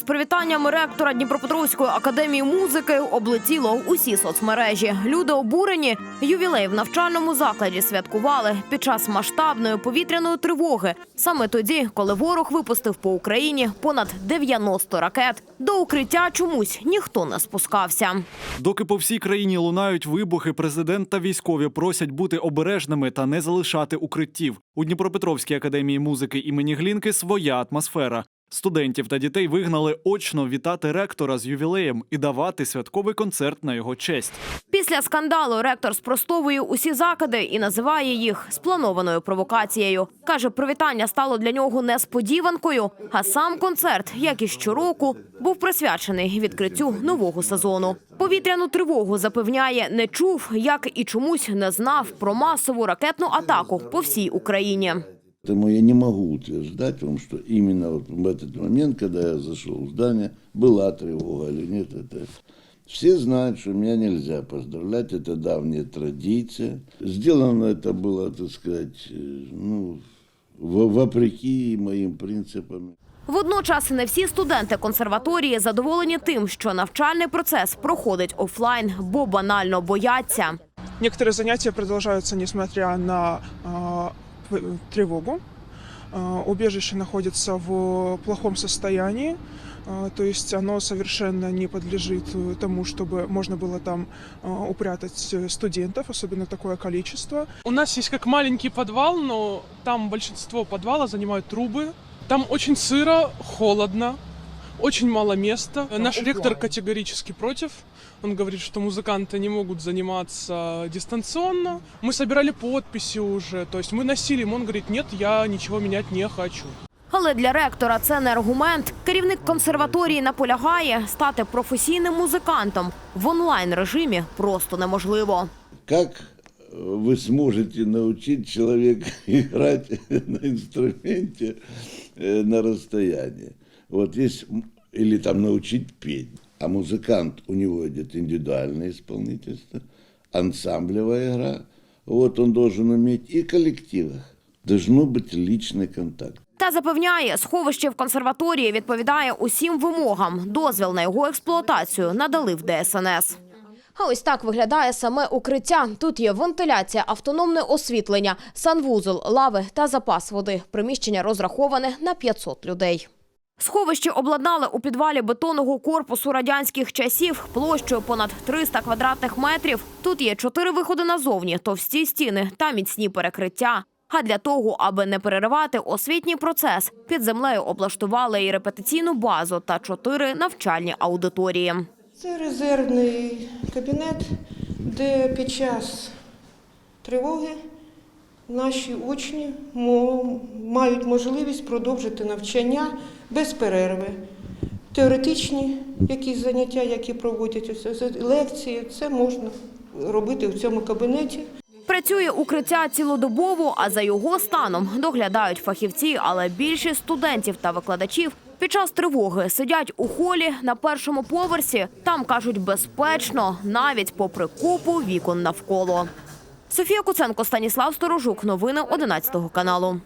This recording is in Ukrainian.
з привітаннями ректора Дніпропетровської академії музики облетіло усі соцмережі. Люди обурені. Ювілей в навчальному закладі святкували під час масштабної повітряної тривоги. Саме тоді, коли ворог випустив по Україні понад 90 ракет, до укриття чомусь ніхто не спускався. Доки по всій країні лунають вибухи, президент та військові просять бути обережними та не залишати укриттів. У Дніпропетровській академії музики імені Глінки своя атмосфера. Студентів та дітей вигнали очно вітати ректора з ювілеєм і давати святковий концерт на його честь. Після скандалу ректор спростовує усі закиди і називає їх спланованою провокацією. Каже, привітання стало для нього несподіванкою. А сам концерт, як і щороку, був присвячений відкриттю нового сезону. Повітряну тривогу запевняє, не чув, як і чомусь не знав про масову ракетну атаку по всій Україні. Поэтому я не могу утверждать вам, что именно вот в этот момент, когда я зашел в здание, была тревога или нет. Это все знают, что меня нельзя поздравлять, это давняя традиция. Сделано это было, так сказать, э, ну, во- вопреки моим принципам. Водночас не всі студенти консерваторії задоволені тим, що навчальний процес проходить офлайн, бо банально бояться. Некоторые занятия продолжаются, несмотря на а, п- тревогу. А, Убежище находится в плохом состоянии, а, то есть оно совершенно не подлежит э, тому, чтобы можно было там а, упрятать э, студентов, особенно такое количество. У нас есть как маленький подвал, но там большинство подвала занимают трубы. Там очень сыро, холодно, очень мало места. Наш ректор категорически против. Он говорит, что музыканты не могут заниматься дистанционно. Мы собирали подписи уже, то есть мы носили, ему он говорит, нет, я ничего менять не хочу. Але для ректора це не аргумент. Керівник консерваторії наполягає, стати професійним музикантом в онлайн режимі просто неможливо. Как э, вы сможете научить человека играть на инструменте э, на расстоянии? Вот есть, м- или там научить петь. А музыкант, у него идет индивидуальное исполнительство, ансамблевая игра. Вот он должен уметь и в коллективах. Должно быть личный контакт. Та запевняє, сховище в консерваторії відповідає усім вимогам. Дозвіл на його експлуатацію надали в ДСНС. А ось так виглядає саме укриття. Тут є вентиляція, автономне освітлення, санвузол, лави та запас води. Приміщення розраховане на 500 людей. Сховище обладнали у підвалі бетонного корпусу радянських часів площею понад 300 квадратних метрів. Тут є чотири виходи назовні, товсті стіни та міцні перекриття. А для того, аби не переривати освітній процес, під землею облаштували і репетиційну базу та чотири навчальні аудиторії. Це резервний кабінет, де під час тривоги наші учні мають можливість продовжити навчання без перерви. Теоретичні якісь заняття, які проводять лекції, це можна робити в цьому кабінеті. Працює укриття цілодобово, а за його станом доглядають фахівці, але більшість студентів та викладачів під час тривоги сидять у холі на першому поверсі. Там кажуть безпечно, навіть попри купу вікон навколо. Софія Куценко, Станіслав Сторожук. Новини 11 каналу.